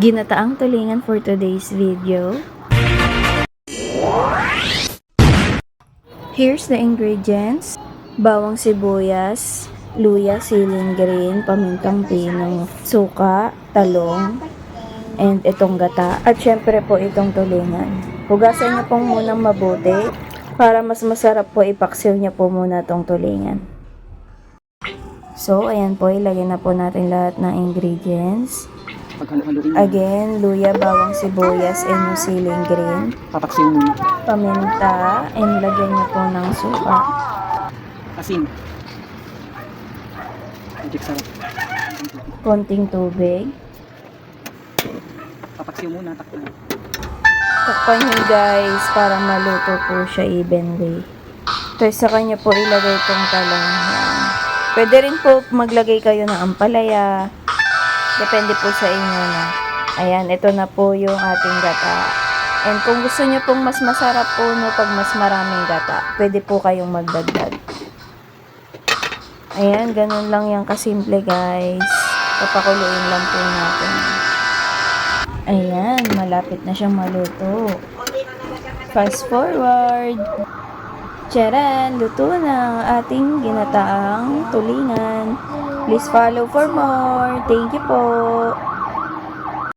ginataang tulingan for today's video. Here's the ingredients. Bawang sibuyas, luya, siling green, pamintang pino, suka, talong, and itong gata. At syempre po itong tulingan. Hugasan niyo pong munang mabuti para mas masarap po ipaksiw niya po muna itong tulingan. So, ayan po, ilagay na po natin lahat ng ingredients. Again, luya, bawang sibuyas, and yung siling green. Papaksiw mo. Paminta, and lagyan niyo po ng suka. Asin. Magic sarap. Konting tubig. Papaksiw muna. Takpan. Takpan niyo guys para maluto po siya evenly. Tapos sa kanya po ilagay itong talong. Yan. Pwede rin po maglagay kayo ng ampalaya. Depende po sa inyo na. Ayan, ito na po yung ating gata. And kung gusto niyo pong mas masarap po no pag mas maraming gata, pwede po kayong magdagdag. Ayan, ganun lang yung kasimple guys. Papakuluin lang po natin. Ayan, malapit na siyang maluto. Fast forward. Charan, luto na ang ating ginataang tulingan. Please follow for more. Thank you po.